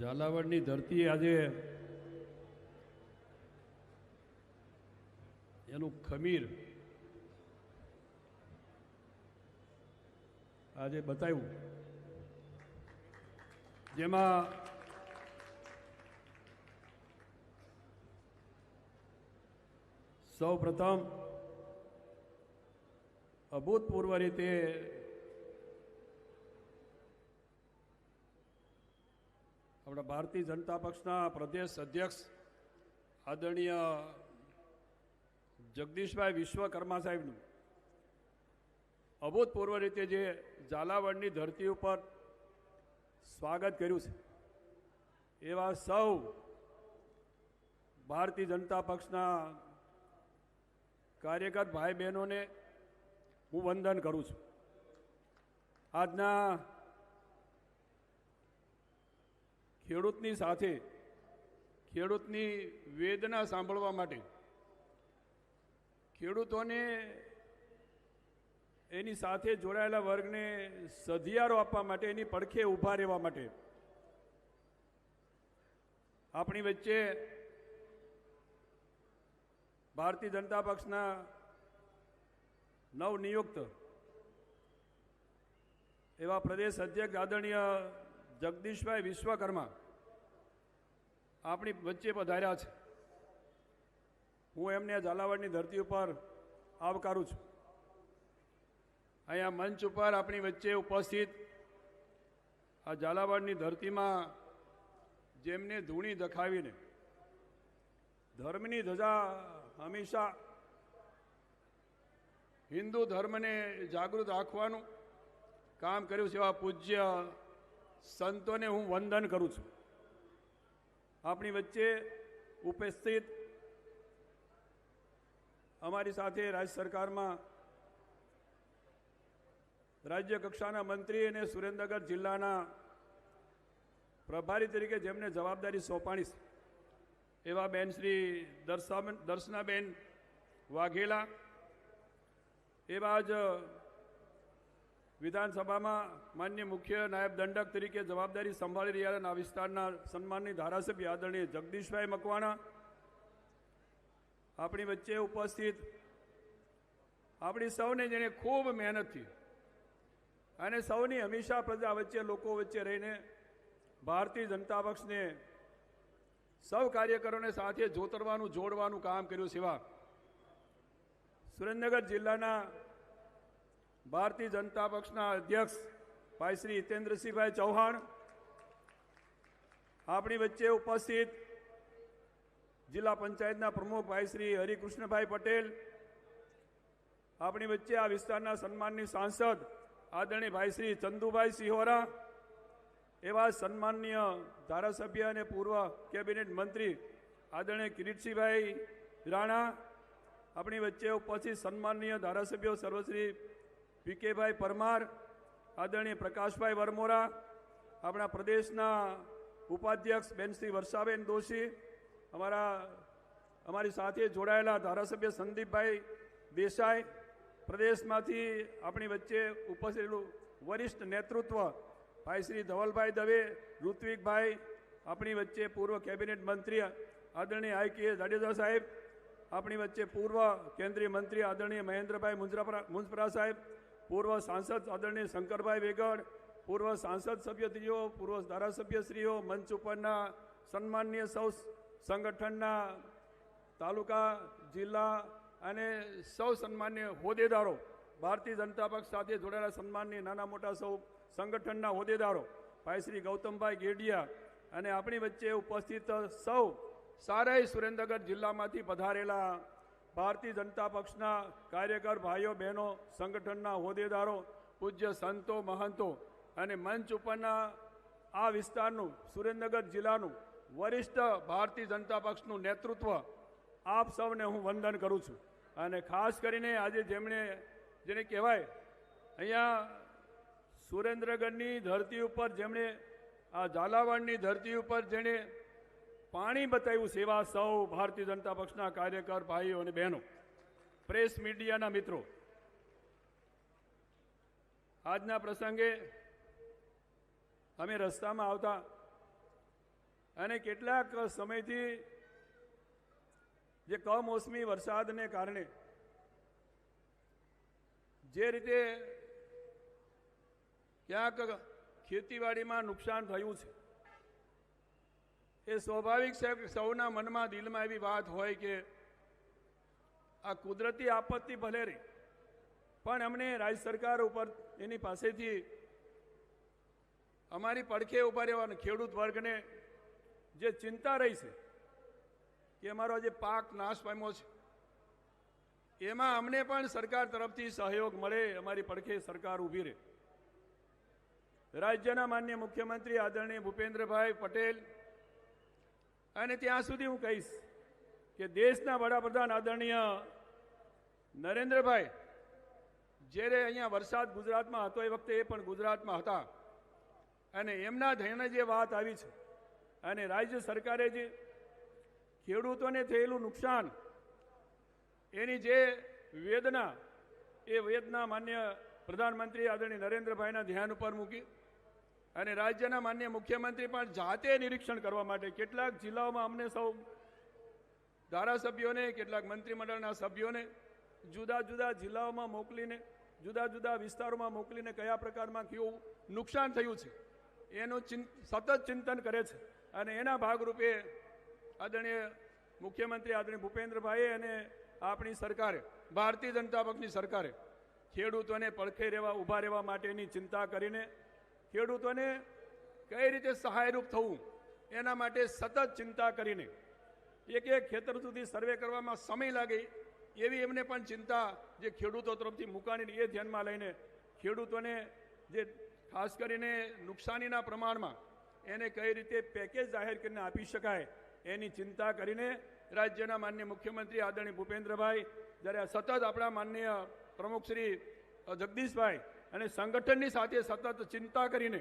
ઝાલાવાડની ધરતી આજે એનું ખમીર આજે બતાવ્યું. જેમાં સૌ પ્રથમ અભૂતપૂર્વ રીતે આપણા ભારતીય જનતા પક્ષના પ્રદેશ અધ્યક્ષ આદરણીય જગદીશભાઈ વિશ્વકર્મા સાહેબનું અભૂતપૂર્વ રીતે જે ઝાલાવાડની ધરતી ઉપર સ્વાગત કર્યું છે, એવા સૌ ભારતીય જનતા પક્ષના કાર્યકર ભાઈ બહેનોને હું વંદન કરું છું. આજના ખેડૂતની સાથે, ખેડૂતની વેદના સાંભળવા માટે, ખેડૂતોને એની સાથે જોડાયેલા વર્ગને સધિયારો આપવા માટે, એની પડખે ઊભા રહેવા માટે, આપણી વચ્ચે ભારતીય જનતા પક્ષના નવનિયુક્ત એવા પ્રદેશ અધ્યક્ષ આદરણીય જગદીશભાઈ વિશ્વકર્મા, આપણી વચ્ચે પધાર્યા છે. હું એમને ઝાલાવાડની ધરતી ઉપર આવકારું છું. અહીંયા મંચ ઉપર આપણી વચ્ચે ઉપસ્થિત આ ઝાલાવાડની ધરતીમાં જેમને ધૂણી દખાવીને ધર્મની ધજા હંમેશા હિન્દુ ધર્મને જાગૃત રાખવાનું કામ કર્યું છે એવા પૂજ્ય સંતોને હું વંદન કરું છું. આપણી વચ્ચે ઉપસ્થિત અમારી સાથે રાજ્ય સરકારમાં રાજ્ય કક્ષાના મંત્રી અને સુરેન્દ્રનગર જિલ્લાના પ્રભારી તરીકે જેમને જવાબદારી સોંપાણી એવા બેન શ્રી દર્શાબેન દર્શનાબેન વાઘેલા, એવા જ વિધાનસભામાં માન્ય મુખ્ય નાયબ દંડક તરીકે જવાબદારી સંભાળી રહ્યા આ વિસ્તારના સન્માનની ધારાસભ્ય આદરણીય જગદીશભાઈ મકવાણા આપણી વચ્ચે ઉપસ્થિત. આપણી સૌને જેને ખૂબ મહેનતથી અને સૌની હંમેશા પ્રજા વચ્ચે, લોકો વચ્ચે રહીને ભારતીય જનતા પક્ષને સૌ કાર્યકરોને સાથે જોતરવાનું, જોડવાનું કામ કર્યું. સિવા સુરેન્દ્રનગર જિલ્લાના ભારતીય જનતા પક્ષના અધ્યક્ષ ભાઈ શ્રી હિતેન્દ્રસિંહભાઈ ચૌહાણ, આપણી વચ્ચે ઉપસ્થિત જિલ્લા પંચાયતના પ્રમુખ ભાઈ શ્રી હરિકૃષ્ણભાઈ પટેલ, આપણી વચ્ચે આ વિસ્તારના સન્માનની સાંસદ આદરણીય ભાઈ શ્રી ચંદુભાઈ સિહોરા, એવા સન્માનીય ધારાસભ્ય અને પૂર્વ કેબિનેટ મંત્રી આદરણીય કિરીટસિંહભાઈ રાણા, આપણી વચ્ચે ઉપસ્થિત સન્માનીય ધારાસભ્યો સર્વશ્રી પીકેભાઈ પરમાર, આદરણીય પ્રકાશભાઈ વરમોરા, આપણા પ્રદેશના ઉપાધ્યક્ષ બેન શ્રી વર્ષાબેન દોશી, અમારા, અમારી સાથે જોડાયેલા ધારાસભ્ય સંદીપભાઈ દેસાઈ, પ્રદેશમાંથી આપણી વચ્ચે ઉપસ્થિત વરિષ્ઠ નેતૃત્વ ભાઈ શ્રી ધવલભાઈ દવે, ઋત્વિકભાઈ, આપણી વચ્ચે પૂર્વ કેબિનેટ મંત્રી આદરણીય આઈ કે જાડેજા સાહેબ, આપણી વચ્ચે પૂર્વ કેન્દ્રીય મંત્રી આદરણીય મહેન્દ્રભાઈ મુંજરા, મુંજપરા સાહેબ પૂર્વ સાંસદ આદરણીય શંકરભાઈ વેગડ, પૂર્વ સાંસદ સભ્યશ્રીઓ, પૂર્વ ધારાસભ્યશ્રીઓ, મંચ ઉપરના સન્માનીય સૌ સંગઠનના તાલુકા, જિલ્લા અને સૌ સન્માન્ય હોદ્દેદારો, ભારતીય જનતા પક્ષ સાથે જોડાયેલા સન્માનની નાના મોટા સૌ સંગઠનના હોદ્દેદારો, ભાઈ શ્રી ગૌતમભાઈ ગેડિયા અને આપણી વચ્ચે ઉપસ્થિત સૌ સારાય સુરેન્દ્રનગર જિલ્લામાંથી પધારેલા ભારતીય જનતા પક્ષના કાર્યકર ભાઈઓ, બહેનો, સંગઠનના હોદ્દેદારો, પૂજ્ય સંતો, મહંતો અને મંચ ઉપરના આ વિસ્તારનું, સુરેન્દ્રનગર જિલ્લાનું વરિષ્ઠ ભારતીય જનતા પક્ષનું નેતૃત્વ આપ સૌને હું વંદન કરું છું. અને ખાસ કરીને આજે જેમણે જેને કહેવાય, અહીંયા સુરેન્દ્રગઢની ધરતી ઉપર જેમણે, આ ઝાલાવાડની ધરતી ઉપર જેણે પાણી બતાવ્યું સેવા સૌ ભારતીય જનતા પક્ષના કાર્યકર ભાઈઓ અને બહેનો, પ્રેસ મીડિયાના મિત્રો. આજના પ્રસંગે અમે રસ્તામાં આવતા અને કેટલાક સમયથી જે કમોસમી વરસાદને કારણે જે રીતે ક્યાંક ખેતીવાડીમાં નુકસાન થયું છે એ સ્વાભાવિક કે સૌના મનમાં દિલમાં એવી વાત હોય કે આ કુદરતી આપત્તિ ભલે રહી, પણ અમને રાજ્ય સરકાર ઉપર એની પાસેથી અમારી પડખે ઊભા રહેવાનું ખેડૂત વર્ગને જે ચિંતા રહી છે કે અમારો જે પાક નાશ પામ્યો છે, એમાં અમને પણ સરકાર તરફથી સહયોગ મળે, અમારી પડખે સરકાર ઊભી રહે. રાજ્યના માન્ય મુખ્યમંત્રી આદરણીય ભૂપેન્દ્રભાઈ પટેલ અને ત્યાં સુધી હું કહીશ કે દેશના વડાપ્રધાન આદરણીય નરેન્દ્રભાઈ, જ્યારે અહીંયા વરસાદ ગુજરાતમાં હતો એ વખતે એ પણ ગુજરાતમાં હતા. અને એમના ધ્યાને જે વાત આવી છે અને રાજ્ય સરકારે જે ખેડૂતોને થયેલું નુકસાન, એની જે વેદના, એ વેદના માન્ય પ્રધાનમંત્રી આદરણીય નરેન્દ્રભાઈના ધ્યાન ઉપર મૂકી અને રાજ્યના માન્ય મુખ્યમંત્રી પણ જાતે નિરીક્ષણ કરવા માટે કેટલાક જિલ્લાઓમાં અમને સૌ ધારાસભ્યોને, કેટલાક મંત્રીમંડળના સભ્યોને જુદા જુદા જિલ્લાઓમાં મોકલીને, જુદા જુદા વિસ્તારોમાં મોકલીને કયા પ્રકારમાં કેવું નુકસાન થયું છે, એનું ચિંત સતત ચિંતન કરે છે. અને એના ભાગરૂપે આદરણીય મુખ્યમંત્રી આદરણીય ભૂપેન્દ્રભાઈએ અને આપણી સરકારે, ભારતીય જનતા પક્ષની સરકારે ખેડૂતોને પડખે રહેવા, ઊભા રહેવા માટેની ચિંતા કરીને ખેડૂતોને કઈ રીતે સહાયરૂપ થવું, એના માટે સતત ચિંતા કરીને, એક એક ખેતર સુધી સર્વે કરવામાં સમય લાગે, એવી એમને પણ ચિંતા જે ખેડૂતો તરફથી મૂકાની એ ધ્યાનમાં લઈને ખેડૂતોને જે ખાસ કરીને નુકસાનીના પ્રમાણમાં એને કઈ રીતે પેકેજ જાહેર કરીને આપી શકાય, એની ચિંતા કરીને રાજ્યના માન્ય મુખ્યમંત્રી આદરણીય ભૂપેન્દ્રભાઈ, જ્યારે સતત આપણા માનનીય પ્રમુખ શ્રી જગદીશભાઈ અને સંગઠનની સાથે સતત ચિંતા કરીને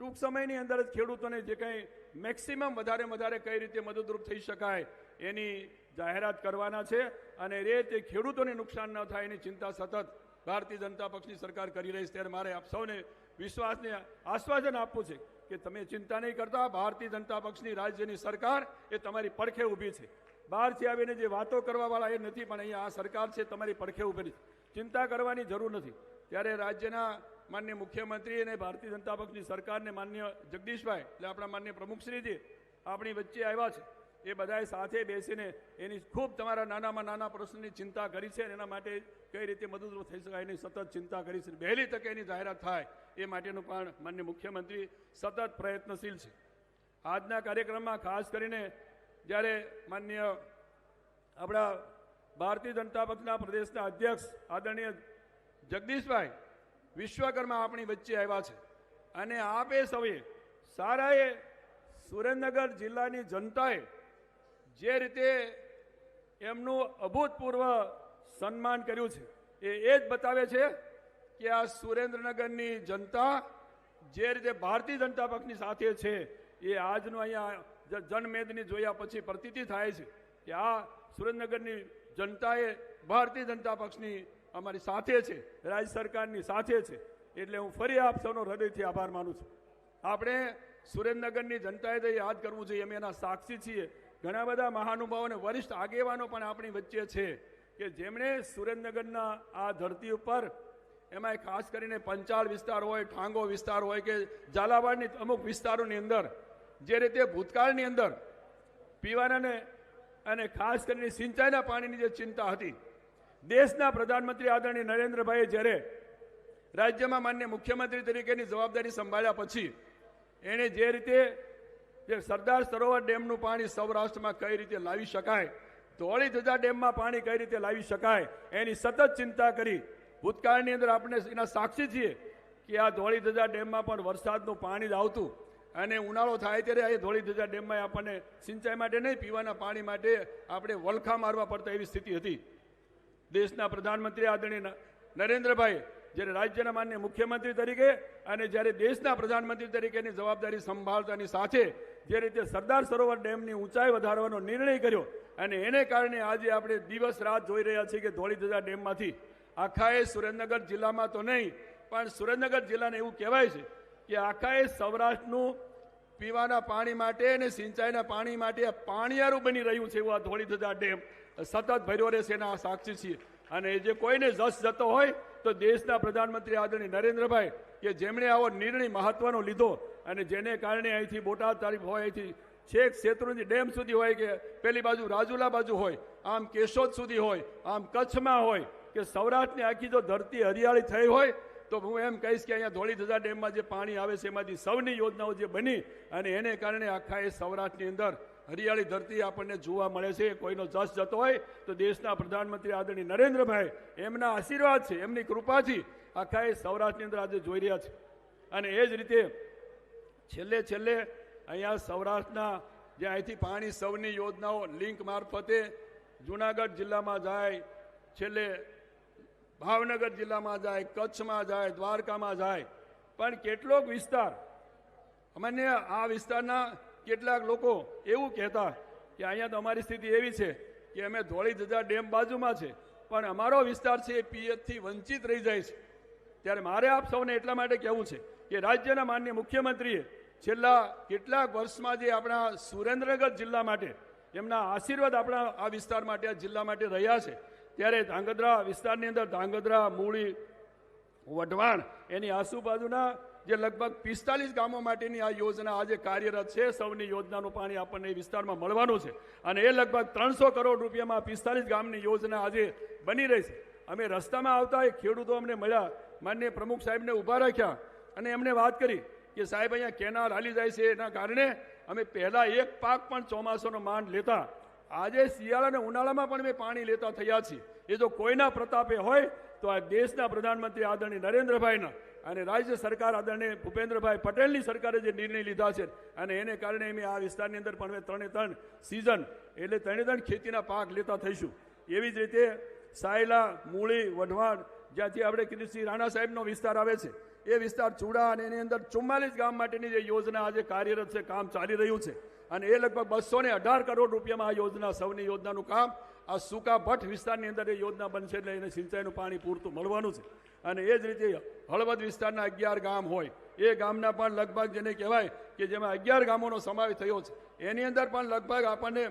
ટૂંક સમયની અંદર જ ખેડૂતોને જે કંઈ મેક્સિમમ વધારે વધારે કઈ રીતે મદદરૂપ થઈ શકાય એની જાહેરાત કરવાના છે અને રે તે ખેડૂતોને નુકસાન ન થાય એની ચિંતા સતત ભારતીય જનતા પક્ષની સરકાર કરી રહી છે. ત્યારે મારે આપ સૌને વિશ્વાસને આશ્વાસન આપવું છે કે તમે ચિંતા નહીં કરતા. ભારતીય જનતા પક્ષની રાજ્યની સરકાર એ તમારી પડખે ઊભી છે. બહારથી આવીને જે વાતો કરવાવાળા એ નથી, પણ અહીંયા આ સરકાર છે, તમારી પડખે ઉભેલી ચિંતા કરવાની જરૂર નથી. ત્યારે રાજ્યના માન્ય મુખ્યમંત્રી અને ભારતીય જનતા પક્ષની સરકારને માન્ય જગદીશભાઈ, એટલે આપણા માન્ય પ્રમુખશ્રીજી આપણી વચ્ચે આવ્યા છે. એ બધાએ સાથે બેસીને એની ખૂબ તમારા નાનામાં નાના પ્રશ્નની ચિંતા કરી છે અને એના માટે કઈ રીતે મદદરૂપ થઈ શકાય એની સતત ચિંતા કરી છે. વહેલી તકે એની જાહેરાત થાય એ માટેનું પણ માન્ય મુખ્યમંત્રી સતત પ્રયત્નશીલ છે. આજના કાર્યક્રમમાં ખાસ કરીને જ્યારે માન્ય આપણા ભારતીય જનતા પક્ષના પ્રદેશના અધ્યક્ષ આદરણીય જગદીશભાઈ વિશ્વકર્મા આપણી વચ્ચે આવ્યા છે. અને આપે સૌએ સારાએ સુરેન્દ્રનગર જિલ્લાની જનતાએ જે રીતે એમનું અભૂતપૂર્વ સન્માન કર્યું છે, એ એ જ બતાવે છે કે આ સુરેન્દ્રનગરની જનતા જે રીતે ભારતીય જનતા પક્ષની સાથે છે, એ આજનું અહીંયા જનમેદની જોયા પછી પ્રતીતિ થાય છે કે આ સુરેન્દ્રનગરની જનતાએ ભારતીય જનતા પક્ષની અમારી સાથે છે, રાજ્ય સરકારની સાથે છે. એટલે હું ફરી આપ સૌનો હૃદયથી આભાર માનું છું. આપણે સુરેન્દ્રનગરની જનતાએ તો યાદ કરવું જોઈએ, અમે એના સાક્ષી છીએ. ઘણા બધા મહાનુભાવો અને વરિષ્ઠ આગેવાનો પણ આપણી વચ્ચે છે કે જેમણે સુરેન્દ્રનગરના આ ધરતી ઉપર એમાં ખાસ કરીને પંચાળ વિસ્તાર હોય, ઠાંગો વિસ્તાર હોય કે ઝાલાવાડની અમુક વિસ્તારોની અંદર જે રીતે ભૂતકાળની અંદર પીવાના અને ખાસ કરીને સિંચાઈના પાણીની જે ચિંતા હતી, દેશના પ્રધાનમંત્રી આદરણીય નરેન્દ્રભાઈએ જ્યારે રાજ્યમાં માન્ય મુખ્યમંત્રી તરીકેની જવાબદારી સંભાળ્યા પછી એણે જે રીતે જે સરદાર સરોવર ડેમનું પાણી સૌરાષ્ટ્રમાં કઈ રીતે લાવી શકાય ધોળી ધજા ડેમમાં પાણી કઈ રીતે લાવી શકાય, એની સતત ચિંતા કરી, ભૂતકાળની અંદર આપણે એના સાક્ષી છીએ કે આ ધોળી ધજા ડેમમાં પણ વરસાદનું પાણી જ આવતું. અને ઉનાળો થાય ત્યારે એ ધોળી ધજા ડેમમાં આપણને સિંચાઈ માટે નહીં, પીવાના પાણી માટે આપણે વલખા મારવા પડતા એવી સ્થિતિ હતી. દેશના પ્રધાનમંત્રી આદરણીય નરેન્દ્રભાઈ જ્યારે રાજ્યના માન્ય મુખ્યમંત્રી તરીકે અને જ્યારે દેશના પ્રધાનમંત્રી તરીકેની જવાબદારી સંભાળતાની સાથે જે રીતે સરદાર સરોવર ડેમની ઊંચાઈ વધારવાનો નિર્ણય કર્યો અને એને કારણે આજે આપણે દિવસ રાત જોઈ રહ્યા છીએ કે ધોળીધજા ડેમમાંથી આખા એ સુરેન્દ્રનગર જિલ્લામાં તો નહીં, પણ સુરેન્દ્રનગર જિલ્લાને એવું કહેવાય છે કે આખા સૌરાષ્ટ્રનું પીવાના પાણી માટે અને સિંચાઈના પાણી માટે પાણીયારું બની રહ્યું છે એવું આ ધોળી ધજા ડેમ. સતત ભર્યો રહેશે એના સાક્ષી છીએ. અને જે કોઈને જસ જતો હોય તો દેશના પ્રધાનમંત્રી આદરણીય નરેન્દ્રભાઈ કે જેમણે આવો નિર્ણય મહત્વનો લીધો અને જેને કારણે અહીંથી બોટાદ તારીફ હોય, અહીંથી છેક શેત્રુંજી ડેમ સુધી હોય કે પેલી બાજુ રાજુલા બાજુ હોય, આમ કેશોદ સુધી હોય, આમ કચ્છમાં હોય કે સૌરાષ્ટ્રની આખી જો ધરતી હરિયાળી થઈ હોય તો હું એમ કહીશ કે અહીંયા ધોળી ધજા ડેમમાં જે પાણી આવે છે, એમાંથી સૌની યોજનાઓ જે બની અને એને કારણે આખા એ સૌરાષ્ટ્રની અંદર હરિયાળી ધરતી આપણને જોવા મળે છે. કોઈનો જસ જતો હોય તો દેશના પ્રધાનમંત્રી આદરણીય નરેન્દ્રભાઈ એમના આશીર્વાદ છે, એમની કૃપાથી આખા એ સૌરાષ્ટ્રની અંદર આજે જોઈ રહ્યા છે. અને એ જ રીતે છેલ્લે છેલ્લે અહીંયા સૌરાષ્ટ્રના જે અહીંથી પાણી સૌની યોજનાઓ લિંક મારફતે જુનાગઢ જિલ્લામાં જાય, છેલ્લે ભાવનગર જિલ્લામાં જાય, કચ્છમાં જાય, દ્વારકામાં જાય, પણ કેટલોક વિસ્તાર, અમને આ વિસ્તારના કેટલાક લોકો એવું કહેતા કે અહીંયા તો અમારી સ્થિતિ એવી છે કે અમે ધોળી ધજા ડેમ બાજુમાં છે, પણ અમારો વિસ્તાર છે એ પીએચથી વંચિત રહી જાય છે. ત્યારે મારે આપ સૌને એટલા માટે કહેવું છે કે રાજ્યના માન્ય મુખ્યમંત્રીએ છેલ્લા કેટલાક વર્ષમાં જે આપણા સુરેન્દ્રનગર જિલ્લા માટે, એમના આશીર્વાદ આપણા આ વિસ્તાર માટે, આ જિલ્લા માટે રહ્યા છે. ત્યારે ધાંગધ્રા વિસ્તારની અંદર ધાંગધ્રા, મૂળી, વઢવાણ એની આસુબાજુના જે લગભગ પિસ્તાલીસ ગામો માટેની આ યોજના આજે કાર્યરત છે, સૌની યોજનાનું પાણી આપણને એ વિસ્તારમાં મળવાનું છે. અને એ લગભગ ત્રણસો કરોડ રૂપિયામાં પિસ્તાલીસ ગામની યોજના આજે બની રહી છે. અમે રસ્તામાં આવતા એ ખેડૂતો અમને મળ્યા, માન્ય પ્રમુખ સાહેબને ઊભા રાખ્યા અને એમને વાત કરી કે સાહેબ, અહીંયા કેનાલ હાલી જાય છે. એના કારણે અમે પહેલાં એક પાક પણ ચોમાસાનો માંડ લેતા આજે શિયાળા અને ઉનાળામાં પણ અમે પાણી લેતા થયા છીએ. એ જો કોઈના પ્રતાપે હોય, તો આ દેશના પ્રધાનમંત્રી આદરણીય નરેન્દ્રભાઈના અને રાજ્ય સરકાર આદરણીય ભૂપેન્દ્રભાઈ પટેલની સરકારે જે નિર્ણય લીધા છે અને એને કારણે અમે આ વિસ્તારની અંદર પણ અમે ત્રણે ત્રણ સિઝન એટલે ત્રણે ત્રણ ખેતીના પાક લેતા થઈશું. એવી જ રીતે સાયલા, મૂળી, વઢવાણ, જ્યાંથી આપણે કિરીટસિંહ રાણા સાહેબનો વિસ્તાર આવે છે, એ વિસ્તાર ચૂડા અને એની અંદર ચુમ્માલીસ ગામ માટેની જે યોજના આજે કાર્યરત છે, કામ ચાલી રહ્યું છે. અને એ લગભગ બસો ને અઢાર કરોડ રૂપિયામાં આ યોજના, સૌની યોજનાનું કામ આ સૂકા ભટ્ટ વિસ્તારની અંદર એ યોજના બનશે એટલે એને સિંચાઈનું પાણી પૂરતું મળવાનું છે. અને એ જ રીતે હળવદ વિસ્તારના અગિયાર ગામ હોય, એ ગામના પણ લગભગ જેને કહેવાય કે જેમાં અગિયાર ગામોનો સમાવેશ થયો છે. એની અંદર પણ લગભગ આપણને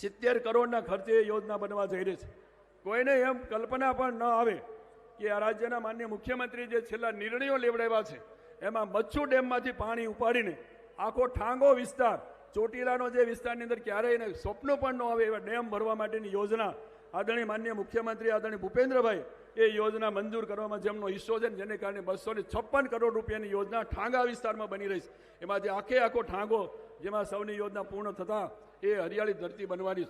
સિત્તેર કરોડના ખર્ચે એ યોજના બનવા જઈ રહી છે. કોઈને એમ કલ્પના પણ ન આવે કે આ રાજ્યના માન્ય મુખ્યમંત્રી જે છેલ્લા નિર્ણયો લેવડાવ્યા છે, એમાં મચ્છુ ડેમમાંથી પાણી ઉપાડીને આખો ઠાંગો વિસ્તાર ચોટીલાનો જે વિસ્તારની અંદર ક્યારેય એને સ્વપ્ન પણ ન આવે એવા ડેમ ભરવા માટેની યોજના આદરણીય માન્ય મુખ્યમંત્રી આદરણીય ભૂપેન્દ્રભાઈ, એ યોજના મંજૂર કરવામાં જેમનો હિસ્સો છે જેને કારણે બસો ને છપ્પન કરોડ રૂપિયાની યોજના ઠાંગા વિસ્તારમાં બની રહી છે. એમાંથી આખે આખો ઠાંગો જેમાં સૌની યોજના પૂર્ણ થતાં એ હરિયાળી ધરતી બનવાની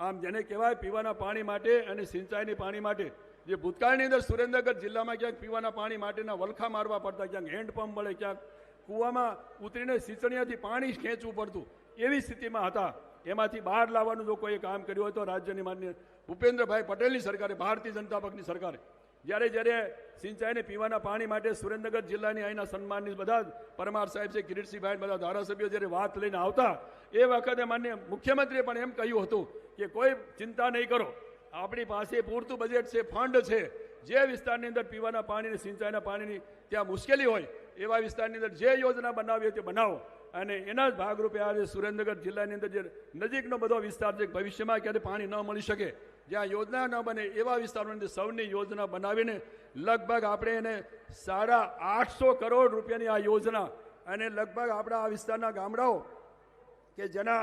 આમ જેને કહેવાય પીવાના પાણી માટે અને સિંચાઈની પાણી માટે. જે ભૂતકાળની અંદર સુરેન્દ્રનગર જિલ્લામાં ક્યાંક પીવાના પાણી માટેના વલખા મારવા પડતા, ક્યાંક હેન્ડપંપ મળે ક્યાંક કૂવામાં ઉતરીને સિંચણીયાથી પાણી ખેંચવું પડતું. એવી સ્થિતિમાં હતા. એમાંથી બહાર લાવવાનું જો કોઈ કામ કર્યું હોય તો રાજ્યની માન્ય ભૂપેન્દ્રભાઈ પટેલની સરકારે, ભારતીય જનતા પક્ષની સરકારે. જ્યારે જ્યારે સિંચાઈને પીવાના પાણી માટે સુરેન્દ્રનગર જિલ્લાની અહીંના સન્માનની બધા જ પરમાર સાહેબ છે, કિરીટસિંહભાઈ બધા ધારાસભ્યો જ્યારે વાત લઈને આવતા, એ વખતે માન્ય મુખ્યમંત્રીએ પણ એમ કહ્યું હતું કે કોઈ ચિંતા નહીં કરો. આપણી પાસે પૂરતું બજેટ છે ફંડ છે. જે વિસ્તારની અંદર પીવાના પાણીની સિંચાઈના પાણીની ત્યાં મુશ્કેલી હોય, એવા વિસ્તારની અંદર જે યોજના બનાવી હોય તે બનાવો. અને એના જ ભાગરૂપે આજે સુરેન્દ્રનગર જિલ્લાની અંદર જે નજીકનો બધો વિસ્તાર છે, ભવિષ્યમાં ક્યારે પાણી ન મળી શકે, જ્યાં યોજના ન બને એવા વિસ્તારોની અંદર સૌની યોજના બનાવીને લગભગ આપણે એને સાડા આઠસો કરોડ રૂપિયાની આ યોજના અને લગભગ આપણા આ વિસ્તારના ગામડાઓ કે જેના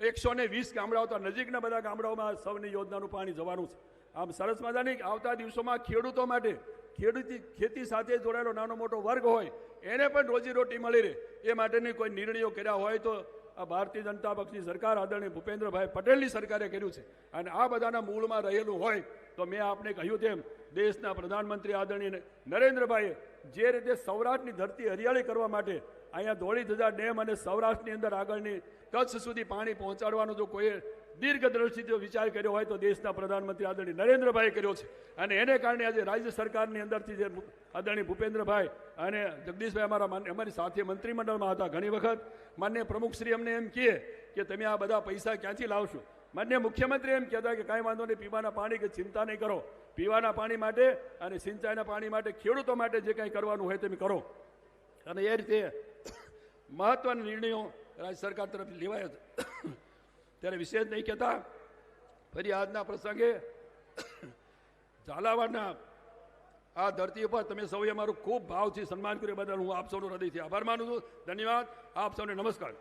એકસો ને વીસ ગામડાઓ તો નજીકના બધા ગામડાઓમાં સૌની યોજનાનું પાણી જવાનું છે. આમ સરસ મજાની આવતા દિવસોમાં ખેડૂતો માટે ખેડૂતી ખેતી સાથે જોડાયેલો નાનો મોટો વર્ગ હોય એને પણ રોજીરોટી મળી રહે. એ માટેની કોઈ નિર્ણયો કર્યા હોય તો આ ભારતીય જનતા પક્ષની સરકાર આદરણીય ભૂપેન્દ્રભાઈ પટેલની સરકારે કર્યું છે. અને આ બધાના મૂળમાં રહેલું હોય તો મેં આપને કહ્યું તેમ દેશના પ્રધાનમંત્રી આદરણીય નરેન્દ્રભાઈએ જે રીતે સૌરાષ્ટ્રની ધરતી હરિયાળી કરવા માટે અહીંયા ધોળી ધજા ડેમ અને સૌરાષ્ટ્રની અંદર આગળની કચ્છ સુધી પાણી પહોંચાડવાનો જો કોઈએ દીર્ઘદ્રષ્ટિથી વિચાર કર્યો હોય તો દેશના પ્રધાનમંત્રી આદરણીય નરેન્દ્રભાઈ કર્યો છે. અને એને કારણે આજે રાજ્ય સરકારની અંદરથી જે આદરણીય ભૂપેન્દ્રભાઈ અને જગદીશભાઈ અમારા અમારી સાથે મંત્રીમંડળમાં હતા ઘણી વખત. માન્ય પ્રમુખશ્રી અમને એમ કહે કે તમે આ બધા પૈસા ક્યાંથી લાવશો? માન્ય મુખ્યમંત્રી એમ કહેતા કે કાંઈ વાંધો નહીં, પીવાના પાણી કે ચિંતા નહીં કરો. પીવાના પાણી માટે અને સિંચાઈના પાણી માટે, ખેડૂતો માટે જે કાંઈ કરવાનું હોય તમે કરો. અને એ રીતે મહત્વના નિર્ણયો રાજ્ય સરકાર તરફથી લેવાયા છે. ત્યારે વિશેષ નહીં કહેતા. ફરી આજના પ્રસંગે ઝાલાવાડના આ ધરતી ઉપર તમે સૌએ મારું ખૂબ ભાવથી સન્માન કર્યું. બદલ હું આપ સૌનો હૃદયથી આભાર માનું છું. ધન્યવાદ. આપ સૌને નમસ્કાર.